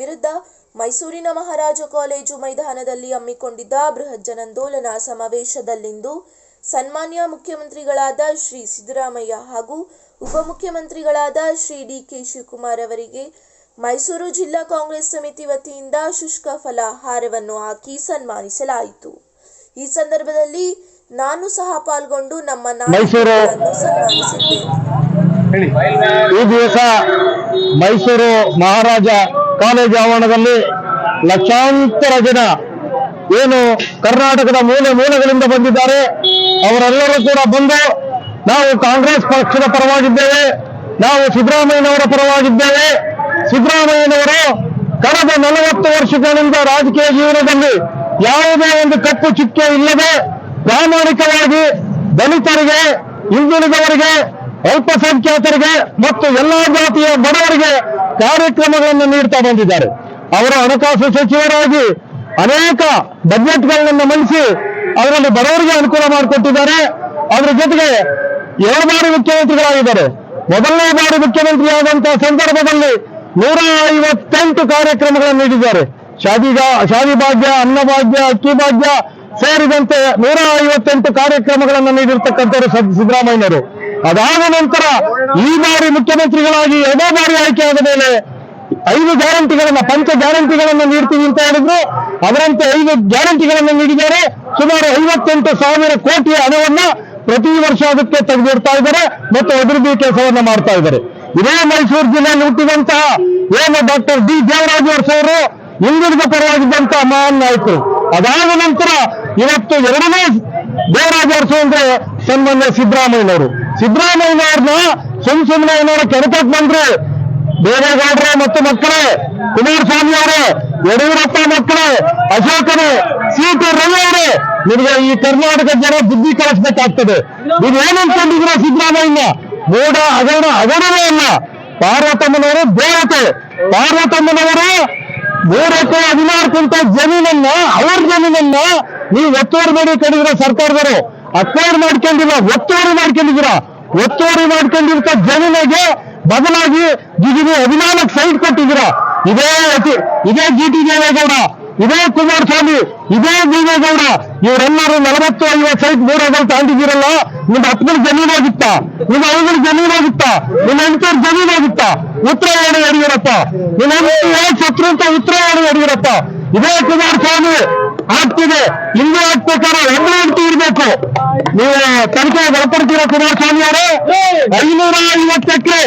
ವಿರುದ್ಧ ಮೈಸೂರಿನ ಮಹಾರಾಜ ಕಾಲೇಜು ಮೈದಾನದಲ್ಲಿ ಹಮ್ಮಿಕೊಂಡಿದ್ದ ಬೃಹತ್ ಜನಾಂದೋಲನ ಸಮಾವೇಶದಲ್ಲಿಂದು ಸನ್ಮಾನ್ಯ ಮುಖ್ಯಮಂತ್ರಿಗಳಾದ ಶ್ರೀ ಸಿದ್ದರಾಮಯ್ಯ ಹಾಗೂ ಉಪಮುಖ್ಯಮಂತ್ರಿಗಳಾದ ಶ್ರೀ ಡಿ ಕೆ ಶಿವಕುಮಾರ್ ಅವರಿಗೆ ಮೈಸೂರು ಜಿಲ್ಲಾ ಕಾಂಗ್ರೆಸ್ ಸಮಿತಿ ವತಿಯಿಂದ ಶುಷ್ಕ ಫಲಾಹಾರವನ್ನು ಹಾಕಿ ಸನ್ಮಾನಿಸಲಾಯಿತು. ಈ ಸಂದರ್ಭದಲ್ಲಿ ನಾನು ಸಹ ಪಾಲ್ಗೊಂಡು ನಮ್ಮ ನಾಯಕರನ್ನು ಈ ದಿವಸ ಮೈಸೂರು ಮಹಾರಾಜ ಕಾಲೇಜು ಆವರಣದಲ್ಲಿ ಲಕ್ಷಾಂತರ ಜನ ಏನು ಕರ್ನಾಟಕದ ಮೂಲೆ ಮೂಲೆಗಳಿಂದ ಬಂದಿದ್ದಾರೆ. ಅವರೆಲ್ಲರೂ ಕೂಡ ಬಂದು ನಾವು ಕಾಂಗ್ರೆಸ್ ಪಕ್ಷದ ಪರವಾಗಿದ್ದೇವೆ. ನಾವು ಸಿದ್ದರಾಮಯ್ಯನವರ ಪರವಾಗಿದ್ದೇವೆ. ಸಿದ್ದರಾಮಯ್ಯನವರು ಕಳೆದ ನಲವತ್ತು ವರ್ಷಗಳಿಂದ ರಾಜಕೀಯ ಜೀವನದಲ್ಲಿ ಯಾವುದೇ ಒಂದು ಕಪ್ಪು ಚುಕ್ಕೆ ಇಲ್ಲದೆ ಪ್ರಾಮಾಣಿಕವಾಗಿ ದಲಿತರಿಗೆ, ಹಿಂದುಳಿದವರಿಗೆ, ಅಲ್ಪಸಂಖ್ಯಾತರಿಗೆ ಮತ್ತು ಎಲ್ಲಾ ಜಾತಿಯ ಬಡವರಿಗೆ ಕಾರ್ಯಕ್ರಮಗಳನ್ನು ನೀಡ್ತಾ ಬಂದಿದ್ದಾರೆ. ಅವರ ಹಣಕಾಸು ಸಚಿವರಾಗಿ ಅನೇಕ ಬಜೆಟ್ಗಳನ್ನು ಮಂಡಿಸಿ ಅದರಲ್ಲಿ ಬಡವರಿಗೆ ಅನುಕೂಲ ಮಾಡಿಕೊಟ್ಟಿದ್ದಾರೆ. ಅದರ ಜೊತೆಗೆ ಎರಡು ಬಾರಿ ಮುಖ್ಯಮಂತ್ರಿಗಳಾಗಿದ್ದಾರೆ. ಮೊದಲನೇ ಬಾರಿ ಮುಖ್ಯಮಂತ್ರಿ ಆದಂತಹ ಸಂದರ್ಭದಲ್ಲಿ ನೂರ ಐವತ್ತೆಂಟು ಕಾರ್ಯಕ್ರಮಗಳನ್ನು ನೀಡಿದ್ದಾರೆ. ಶಾದಿಗ, ಶಾದಿ ಭಾಗ್ಯ ಅನ್ನಭಾಗ್ಯ ಅಕ್ಕಿ ಭಾಗ್ಯ ಸೇರಿದಂತೆ ನೂರ ಐವತ್ತೆಂಟು ಕಾರ್ಯಕ್ರಮಗಳನ್ನು ನೀಡಿರ್ತಕ್ಕಂಥವರು ಸಿದ್ದರಾಮಯ್ಯನವರು. ಅದಾದ ನಂತರ ಈ ಬಾರಿ ಮುಖ್ಯಮಂತ್ರಿಗಳಾಗಿ ಎರಡೇ ಬಾರಿ ಆಯ್ಕೆಯಾದ ಮೇಲೆ ಐದು ಗ್ಯಾರಂಟಿಗಳನ್ನ, ಪಂಚ ಗ್ಯಾರಂಟಿಗಳನ್ನ ನೀಡ್ತೀವಿ ಅಂತ ಹೇಳಿದ್ರು. ಅದರಂತೆ ಐದು ಗ್ಯಾರಂಟಿಗಳನ್ನು ನೀಡಿದ್ದಾರೆ. ಸುಮಾರು ಐವತ್ತೆಂಟು ಸಾವಿರ ಕೋಟಿ ಹಣವನ್ನ ಪ್ರತಿ ವರ್ಷ ಅದಕ್ಕೆ ತೆಗೆದಿಡ್ತಾ ಇದ್ದಾರೆ ಮತ್ತು ಅಭಿವೃದ್ಧಿ ಕೆಲಸವನ್ನು ಮಾಡ್ತಾ ಇದ್ದಾರೆ. ಇದೇ ಮೈಸೂರು ಜಿಲ್ಲೆಯಲ್ಲಿ ಹುಟ್ಟಿದಂತಹ ಏನು ಡಾಕ್ಟರ್ ಡಿ. ದೇವರಾಜು ಅವರು ಹಿಂದುಳಿದ ಪರವಾಗಿದ್ದಂತಹ ಮಹಾನ್ ನಾಯಕರು. ಅದಾದ ನಂತರ ಇವತ್ತು ಎರಡನೇ ದೇವರಾಜು ಅರಸು ಅಂದ್ರೆ ಸನ್ಮಾನ್ಯ ಸಿದ್ದರಾಮಯ್ಯನವರು. ಸಿದ್ದರಾಮಯ್ಯನವ್ರನ್ನ ಸುಮ್ ಸುಮ್ಮನೆ ಏನಾದ್ರು ಕೆಡಕಕ್ ಬಂದ್ರು. ದೇವೇಗೌಡರು ಮತ್ತು ಮಕ್ಕಳೇ, ಕುಮಾರಸ್ವಾಮಿ ಅವರೇ, ಯಡಿಯೂರಪ್ಪ ಮಕ್ಕಳೇ ಅಶೋಕರೇ ಸಿ ಟಿ ರವಿ ಅವರೇ, ನಿಮಗೆ ಈ ಕರ್ನಾಟಕ ಜನ ಬುದ್ಧಿ ಕಳಿಸ್ಬೇಕಾಗ್ತದೆ ನೀವು ಏನ್ ಸಿದ್ದರಾಮಯ್ಯ ಮೋಡ, ಹಗರಣ, ಹಗರಣವೇ ಅಲ್ಲ. ಪಾರ್ವತಮ್ಮನವರು ದೇವತೆ. ಪಾರ್ವತಮ್ಮನವರು ಮೂರಕ್ಕೆ ಹದಿನಾರು ಕ್ವಿಂಟಲ್ ಜಮೀನನ್ನ, ಅವ್ರ ಜಮೀನನ್ನ ನೀವು ಒತ್ತುವರಿ ಮಾಡಿ ಕಡಿದ್ರೆ ಸರ್ಕಾರದವರು ಅಕ್ವೈರ್ ಮಾಡ್ಕೊಂಡಿಲ್ಲ, ಒತ್ತುವರಿ ಮಾಡ್ಕೊಂಡಿದ್ದೀರಾ? ಒತ್ತುವರಿ ಮಾಡ್ಕೊಂಡಿರ್ತ ಜಮೀನಿಗೆ ಬದಲಾಗಿ ಜಿಗಿದು ಅಭಿಮಾನಕ್ಕೆ ಸೈಟ್ ಕೊಟ್ಟಿದ್ದೀರಾ? ಇದೇ ಇದೇ ಜಿ ಟಿ ದೇವೇಗೌಡ, ಇದೇ ಕುಮಾರಸ್ವಾಮಿ, ಇದೇ ದೇವೇಗೌಡ, ಇವರೆಲ್ಲರೂ ನಲವತ್ತು, ಐವತ್ತು ಸೈಟ್ ಮೂರಾಗಲ್ ತಾಂಡಿದ್ದೀರಲ್ಲ? ನಿಮ್ಮ ಹತ್ತರ ಜಮೀನಾಗಿತ್ತ ನಿಮ್ಮ ಐದರ ಜಮೀನಾಗಿತ್ತ ನಿಮ್ಮ ಎಂಟರ್ ಜಮೀನಾಗಿತ್ತ ಉತ್ತರ ಹೇಳಿ ಯಡಿಯೂರಪ್ಪ. ನಿಮ್ಮ ಶತ್ರು ಅಂತ ಉತ್ತರ ಯಡಿಯೂರಪ್ಪ. ಇದೇ ಕುಮಾರಸ್ವಾಮಿ ಆಗ್ತಿದೆ. ಇನ್ನೂ ಆಗ್ಬೇಕಾದ್ರೆ ಹೆಂಡತಿ ಇರ್ಬೇಕು. ನೀವು ತನಿಖೆ ಒಳಪಡ್ತೀರ ಕುಮಾರಸ್ವಾಮಿ ಅವರು? ಐನೂರ ಐವತ್ತು ಎಕರೆ,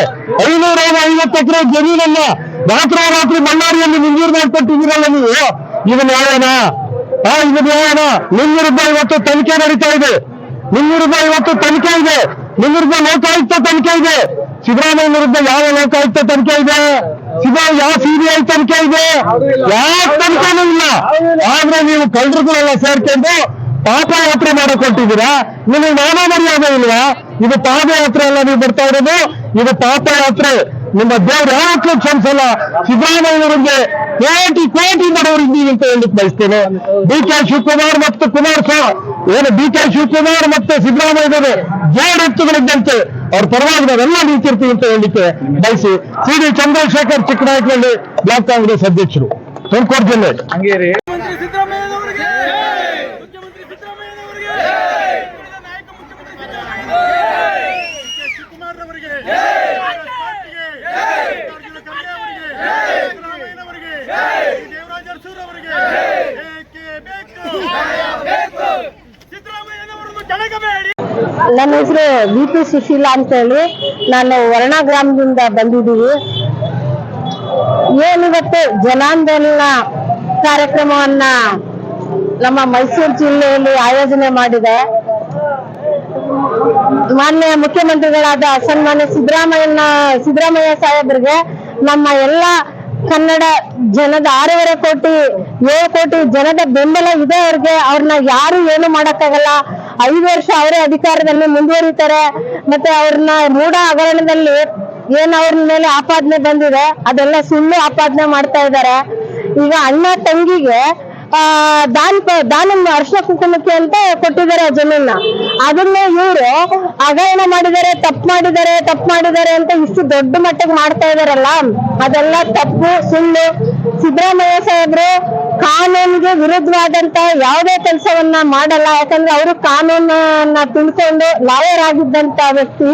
ಐನೂರ ಐವತ್ತು ಎಕರೆ ಜಮೀನನ್ನ ರಾತ್ರಿ ರಾತ್ರಿ ಬಳ್ಳಾರಿಯಲ್ಲಿ ಮುಂಜೂರು ಮಾಡಿಕೊಟ್ಟಿದ್ದೀರಲ್ಲ ನೀವು? ಇದನ್ನ ಹೇಳೋಣ ಆ ಇದನ್ನ ಹೇಳೋಣ ನಿಮ್ಮ ವಿರುದ್ಧ ಇವತ್ತು ತನಿಖೆ ನಡೀತಾ ಇದೆ. ಮುನ್ನೂರು ರೂಪಾಯಿ ಇವತ್ತು ತನಿಖೆ ಇದೆ. ನಿಮ್ಮ ವಿರುದ್ಧ ಲೋಕಾಯುಕ್ತ ತನಿಖೆ ಇದೆ. ಸಿದ್ದರಾಮಯ್ಯ ವಿರುದ್ಧ ಯಾವ ಲೋಕಾಯುಕ್ತ ತನಿಖೆ ಇದೆ? ಸಿದ್ದಾ ಯಾವ ಸಿಬಿಐ ತನಿಖೆ ಇದೆ? ಯಾವ ತನಿಖೆನೂ ಇಲ್ಲ. ಆದ್ರೆ ನೀವು ಕಳ್ಳರುಗಳೆಲ್ಲ ಸೇರ್ಕೊಂಡು ಪಾಪ ಯಾತ್ರೆ ಮಾಡಿಕೊಟ್ಟಿದ್ದೀರಾ ನಿಮಗೆ ನಾನಾ ಮರ್ಯಾದೆ ಇಲ್ವಾ? ಇದು ಪಾದಯಾತ್ರೆ ಅಲ್ಲ ನೀವು ಬರ್ತಾ ಇರೋದು. ಇದು ಪಾದಯಾತ್ರೆ. ನಿಮ್ಮ ದೇವ್ರ ಯಾವತ್ತೂ ಕ್ಷಮಿಸಲ್ಲ? ಸಿದ್ದರಾಮಯ್ಯವರಿಗೆ ಕೋಟಿ ಕೋಟಿ ಬಡವರಿದ್ದೀವಿ ಅಂತ ಹೇಳಿಕ್ ಬಯಸ್ತೇನೆ. ಡಿ ಕೆ ಶಿವಕುಮಾರ್ ಮತ್ತು ಕುಮಾರಸ್ವಾಮಿ ಏನು ಡಿ ಕೆ ಶಿವಕುಮಾರ್ ಮತ್ತು ಸಿದ್ದರಾಮಯ್ಯವರು ಜೋಡೆತ್ತುಗಳಿದ್ದಂತೆ ಅವ್ರ ಪರವಾಗಿ ನಾವೆಲ್ಲ ನಿಂತಿರ್ತೀವಿ ಅಂತ ಹೇಳಲಿಕ್ಕೆ ಬಯಸಿ C D Chandrashekar Chikkanayakanahalli block Congress ಅಧ್ಯಕ್ಷರು ತುಮಕೂರು ಜಿಲ್ಲೆ ಮುಖ್ಯಮಂತ್ರಿ ಸಿದ್ದರಾಮಯ್ಯನವರಿಗೆ ಮುಖ್ಯಮಂತ್ರಿ ಸಿದ್ದರಾಮಯ್ಯನವರಿಗೆ ಉಳಿದ ನಾಯಕ ಮುಖ್ಯಮಂತ್ರಿ ಸಿದ್ದರಾಮಯ್ಯನವರಿಗೆ ಕೆ. ಶಿವಕುಮಾರ್ ಅವರಿಗೆ ಪಾರ್ಟಿಗೆ ಮಲ್ಲಿಕಾರ್ಜುನ ಖರ್ಗೆ ಅವರಿಗೆ ಸಿದ್ದರಾಮಯ್ಯನವರಿಗೆ ದೇವರಾಜ ಅರಸೂರ್ ಅವರಿಗೆ ಏಕೆ ಬೇಕು ಸಿದ್ದರಾಮಯ್ಯನವರನ್ನು ಕೆಳಗಬೇಡಿ ನನ್ನ ಹೆಸರು ವಿ ಪಿ ಸುಶೀಲಾ ಅಂತೇಳಿ. ನಾನು ವರ್ಣ ಗ್ರಾಮದಿಂದ ಬಂದಿದ್ದೀವಿ. ಏನಿವತ್ತು ಜನಾಂದೋಲನ ಕಾರ್ಯಕ್ರಮವನ್ನ ನಮ್ಮ ಮೈಸೂರು ಜಿಲ್ಲೆಯಲ್ಲಿ ಆಯೋಜನೆ ಮಾಡಿದೆ. ಮಾನ್ಯ ಮುಖ್ಯಮಂತ್ರಿಗಳಾದ ಸನ್ಮಾನ್ಯ ಸಿದ್ದರಾಮಯ್ಯನ, ಸಿದ್ದರಾಮಯ್ಯ ಸಾಹೇಬ್ರಿಗೆ ನಮ್ಮ ಎಲ್ಲ ಕನ್ನಡ ಜನದ ಆರೂವರೆ ಕೋಟಿ, ಏಳು ಕೋಟಿ ಜನದ ಬೆಂಬಲ ಇದೆ ಅವ್ರಿಗೆ. ಅವ್ರನ್ನ ಯಾರು ಏನು ಮಾಡಕ್ಕಾಗಲ್ಲ. ಐದು ವರ್ಷ ಅವರೇ ಅಧಿಕಾರದಲ್ಲಿ ಮುಂದುವರಿತಾರೆ. ಮತ್ತೆ ಅವ್ರನ್ನ ಮೂಢ ಹಗರಣದಲ್ಲಿ ಏನ್ ಅವ್ರ ಮೇಲೆ ಆಪಾದನೆ ಬಂದಿದೆ, ಅದೆಲ್ಲ ಸುಳ್ಳು ಆಪಾದನೆ ಮಾಡ್ತಾ ಇದ್ದಾರೆ. ಈಗ ಅಣ್ಣ ತಂಗಿಗೆ, ಆ, ದಾನ ದಾನ ಅರ್ಶ ಕುಂಕುಮಕ್ಕೆ ಅಂತ ಕೊಟ್ಟಿದ್ದಾರೆ ಜಮೀನ ಅದನ್ನ ಇವರು ಹಗರಣ ಮಾಡಿದ್ದಾರೆ, ತಪ್ಪು ಮಾಡಿದ್ದಾರೆ ತಪ್ಪು ಮಾಡಿದ್ದಾರೆ ಅಂತ ಇಷ್ಟು ದೊಡ್ಡ ಮಟ್ಟಕ್ಕೆ ಮಾಡ್ತಾ ಇದಾರಲ್ಲ ಅದೆಲ್ಲ ತಪ್ಪು, ಸುಳ್ಳು. ಸಿದ್ದರಾಮಯ್ಯ ಸಾಹೇಬ್ರು ಕಾನೂನಿಗೆ ವಿರುದ್ಧವಾದಂತ ಯಾವುದೇ ಕೆಲಸವನ್ನ ಮಾಡಲ್ಲ. ಯಾಕಂದ್ರೆ ಅವರು ಕಾನೂನನ್ನ ತಿಳ್ಕೊಂಡು ಲಾಯರ್ ಆಗಿದ್ದಂತ ವ್ಯಕ್ತಿ,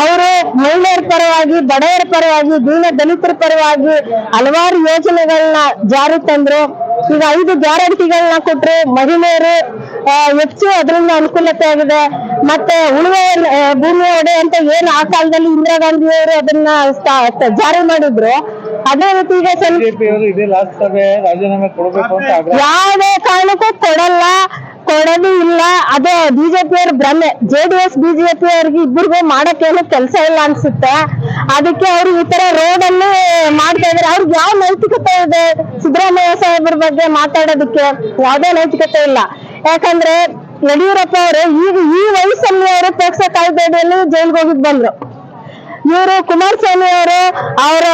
ಅವರು ಮಹಿಳೆಯರ ಪರವಾಗಿ, ಬಡವರ ಪರವಾಗಿ, ದೀನ ದಲಿತರ ಪರವಾಗಿ ಹಲವಾರು ಯೋಜನೆಗಳನ್ನ ಜಾರಿ ತಂದ್ರು. ಈಗ ಐದು ಗ್ಯಾರಂಟಿಗಳನ್ನ ಕೊಟ್ರು. ಮಹಿಳೆಯರು ಹೆಚ್ಚು ಅದರಿಂದ ಅನುಕೂಲತೆ ಆಗಿದೆ. ಮತ್ತೆ ಉಳುವ ಭೂಮಿ ಒಡೆ ಅಂತ ಏನು ಆ ಕಾಲದಲ್ಲಿ ಇಂದಿರಾ ಗಾಂಧಿ ಅವರು ಅದನ್ನ ಜಾರಿ ಮಾಡಿದ್ರು. ಅದೇ ರೀತಿ ಈಗ ಸ್ವಲ್ಪ ಬಿಜೆಪಿಯವರು ಇದೇ ಲಾಸ್ಟ್ ಸಭೆ ರಾಜೀನಾಮೆ ಕೊಡಬೇಕು ಅಂತ ಆಗ್ರಹ. ಯಾವುದೇ ಕಾರಣಕ್ಕೂ ಕೊಡಲ್ಲ ಕೊಡೋದು ಇಲ್ಲ. ಅದೇ ಬಿಜೆಪಿ ಅವ್ರ ಭ್ರಮೆ. ಜೆ ಡಿ ಎಸ್ ಬಿಜೆಪಿ ಅವ್ರಿಗೆ ಇಬ್ಬರಿಗೂ ಮಾಡಕ್ಕೇನು ಕೆಲಸ ಇಲ್ಲ ಅನ್ಸುತ್ತೆ. ಅದಕ್ಕೆ ಅವ್ರು ಈ ತರ ರೋಡ್ ಅಲ್ಲಿ ಮಾಡ್ತಾ ಇದಾರೆ. ಅವ್ರಿಗೆ ಯಾವ ನೈತಿಕತೆ ಇದೆ? ಸಿದ್ದರಾಮಯ್ಯ ಸಾಹೇಬ್ರ ಬಗ್ಗೆ ಮಾತಾಡೋದಕ್ಕೆ ಯಾವುದೇ ನೈತಿಕತೆ ಇಲ್ಲ. ಯಾಕಂದ್ರೆ ಯಡಿಯೂರಪ್ಪ ಅವರು ಈಗ ಈ ವಯಸ್ಸಲ್ಲಿ ಅವರು ಪೋಕ್ಸೋ ಕಾಯ್ದೆಯಲ್ಲಿ ಜೈಲ್ಗೆ ಹೋಗಿದ್ ಬಂದ್ರು. ಇವರು ಕುಮಾರಸ್ವಾಮಿ ಅವರು, ಅವರ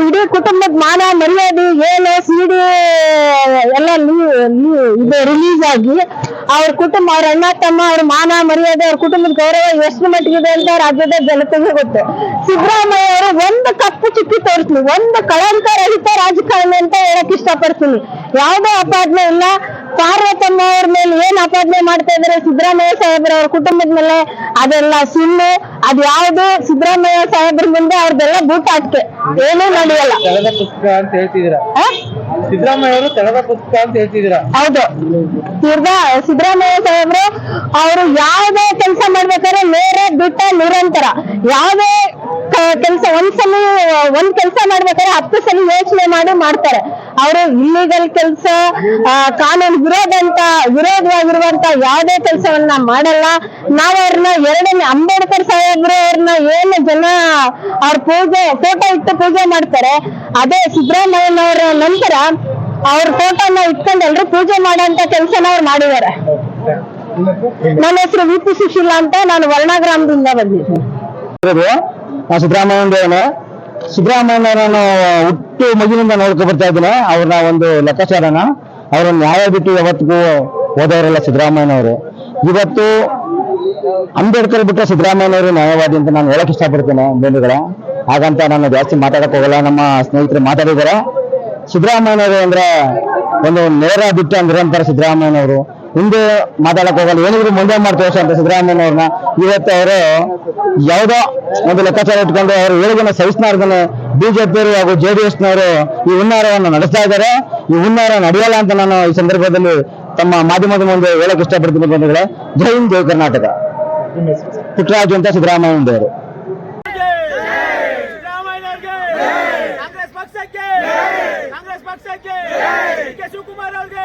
ಇಡೀ ಕುಟುಂಬದ ಮಾನ ಮರ್ಯಾದೆ ಏನು ಸಿಡಿ, ಎಲ್ಲ ಇದು ರಿಲೀಸ್ ಆಗಿ ಅವ್ರ ಕುಟುಂಬ, ಅವ್ರ ಅಣ್ಣ, ತಮ್ಮ, ಅವ್ರ ಮಾನ ಮರ್ಯಾದೆ, ಅವ್ರ ಕುಟುಂಬದ ಗೌರವ ಎಷ್ಟು ಮಟ್ಟಿಗಿದೆ ಅಂತ ರಾಜ್ಯದ ಜನತೆಗೆ ಗೊತ್ತೆ. ಸಿದ್ದರಾಮಯ್ಯ ಅವರು ಒಂದು ಕಪ್ಪು ಚಿಕ್ಕಿ ತೋರಿಸ್ತೀನಿ ಒಂದು ಕಳಂಕ ರಹಿತ ರಾಜಕಾರಣಿ ಅಂತ ಹೇಳಕ್ ಇಷ್ಟಪಡ್ತೀನಿ. ಯಾವುದೇ ಅಪಾರ್ಟ್ಮೆಂಟ್ ಇಲ್ಲ. ಪಾರ್ವತಮ್ಮ ಅವ್ರ ಮೇಲೆ ಏನ್ ಅಪಾದನೆ ಮಾಡ್ತಾ ಇದಾರೆ? ಸಿದ್ದರಾಮಯ್ಯ ಸಾಹೇಬ್ರ ಅವ್ರ ಕುಟುಂಬದ ಮೇಲೆ ಅದೆಲ್ಲ ಸುಳ್ಳು ಅದ್ ಯಾವ್ದು ಸಿದ್ದರಾಮಯ್ಯ ಸಾಹೇಬ್ರ ಮುಂದೆ ಅವ್ರದ್ದೆಲ್ಲ ಬೂಟಾಟ್ಕೆ ಏನೂ ನಡೆಯಲ್ಲ. ತೆಳೆದ ಪುಸ್ತಕ ಅಂತ ಹೇಳ್ತಿದ್ದೀರಾ? ಆ? ಸಿದ್ದರಾಮಯ್ಯ ಅವರು ತೆಳೆದ ಪುಸ್ತಕ ಅಂತ ಹೇಳ್ತಿದ್ದೀರಾ? ಹೌದು. ತಿರ್ಗಾ ಸಿದ್ದರಾಮಯ್ಯ ಸಾಹೇಬ್ರು ಅವರು ಯಾವುದೇ ಕೆಲಸ ಮಾಡ್ಬೇಕಾದ್ರೆ ನೇರ ಬಿಟ್ಟ ನಿರಂತರ. ಯಾವುದೇ ಕೆಲಸ ಒಂದ್ಸಲ ಒಂದ್ ಕೆಲಸ ಮಾಡ್ಬೇಕಾದ್ರೆ ಹತ್ತು ಸಲ ಯೋಚನೆ ಮಾಡಿ ಮಾಡ್ತಾರೆ. ಅವರು ಇಲ್ಲಿಗಲ್ ಕೆಲಸ ಕಾನೂನು ವಿರೋಧ ಅಂತ, ವಿರೋಧವಾಗಿರುವಂತ ಯಾವುದೇ ಕೆಲಸವನ್ನ ಮಾಡಲ್ಲ. ನಾವು ಅವ್ರನ್ನ ಎರಡನೇ ಅಂಬೇಡ್ಕರ್ ಸಾಹೇಬ್ರು ಅವ್ರನ್ನ ಏನು ಜನ ಅವ್ರ ಪೂಜೆ ಫೋಟೋ ಇಟ್ಟು ಪೂಜೆ ಮಾಡ್ತಾರೆ. ಅದೇ ಸಿದ್ದರಾಮಯ್ಯನವರ ನಂತರ ಅವ್ರ ಫೋಟೋನ ಇಟ್ಕೊಂಡು ಎಲ್ರು ಪೂಜೆ ಮಾಡೋಂತ ಕೆಲಸನ ಅವ್ರು ಮಾಡಿದ್ದಾರೆ. ನನ್ನ ಹೆಸರು ವಿ ಪಿ ಸುಶೀಲಾ ಅಂತ, ನಾನು ವರ್ಣ ಗ್ರಾಮದಿಂದ ಬಂದಿದ್ದೀನಿ ನಾನು ಸಿದ್ದರಾಮಯ್ಯ ಸಿದ್ದರಾಮಯ್ಯನವರನ್ನು ಹುಟ್ಟು ಮಗಿನಿಂದ ನೋಡ್ಕೊ ಬರ್ತಾ ಇದ್ದೀನಿ. ಅವ್ರನ್ನ ಒಂದು ಲೆಕ್ಕಾಚಾರನ, ಅವ್ರನ್ನ ನ್ಯಾಯ ಬಿಟ್ಟು ಯಾವತ್ತಿಗೂ ಹೋದವರಲ್ಲ ಸಿದ್ದರಾಮಯ್ಯನವರು ಇವತ್ತು ಅಂಬೇಡ್ಕರ್ ಬಿಟ್ಟು ಸಿದ್ದರಾಮಯ್ಯನವರು ನ್ಯಾಯವಾದಿ ಅಂತ ನಾನು ಹೇಳಕ್ ಇಷ್ಟಪಡ್ತೇನೆ, ಬಂಧುಗಳ. ಹಾಗಂತ ನಾನು ಜಾಸ್ತಿ ಮಾತಾಡಕ್ ಹೋಗಲ್ಲ, ನಮ್ಮ ಸ್ನೇಹಿತರು ಮಾತಾಡಿದ್ದಾರೆ. ಸಿದ್ದರಾಮಯ್ಯನವರು ಅಂದ್ರೆ ಒಂದು ನೇರ ಬಿಟ್ಟು ನಿರಂತರ ಸಿದ್ದರಾಮಯ್ಯನವರು ಹಿಂದೆ ಮಾತಾಡಕ್ ಹೋಗಲ್ಲ. ಏನಿದ್ರು ಮುಂದೆ ಮಾಡಿ ಅಂತ ಸಿದ್ದರಾಮಯ್ಯನವ್ರನ್ನ. ಇವತ್ತು ಅವರು ಯಾವುದೋ ಒಂದು ಲೆಕ್ಕಾಚಾರ ಇಟ್ಕೊಂಡು ಅವರು ಏಳಿಗೆನ ಸಹಿಸಲಾರ್ದನೆ ಬಿಜೆಪಿಯವರು ಹಾಗೂ ಜೆ ಡಿ ಎಸ್ನವರು ಈ ಹುನ್ನಾರವನ್ನು ನಡೆಸ್ತಾ ಇದ್ದಾರೆ. ಈ ಹುನ್ನಾರ ನಡೆಯಲ್ಲ ಅಂತ ನಾನು ಈ ಸಂದರ್ಭದಲ್ಲಿ ತಮ್ಮ ಮಾಧ್ಯಮದ ಮುಂದೆ ಹೇಳಕ್ ಇಷ್ಟಪಡ್ತೀನಿ ಬಂಧುಗಳೇ. ಜೈ ಹಿಂದ್, ಜೈ ಕರ್ನಾಟಕ. ಪುಟ್ಟರಾಜು ಅಂತ ಸಿದ್ದರಾಮಯ್ಯ ದೇವರು ಕಾಂಗ್ರೆಸ್ ಪಕ್ಷಕ್ಕೆ ಶಿವಕುಮಾರ್ ಅವ್ರಿಗೆ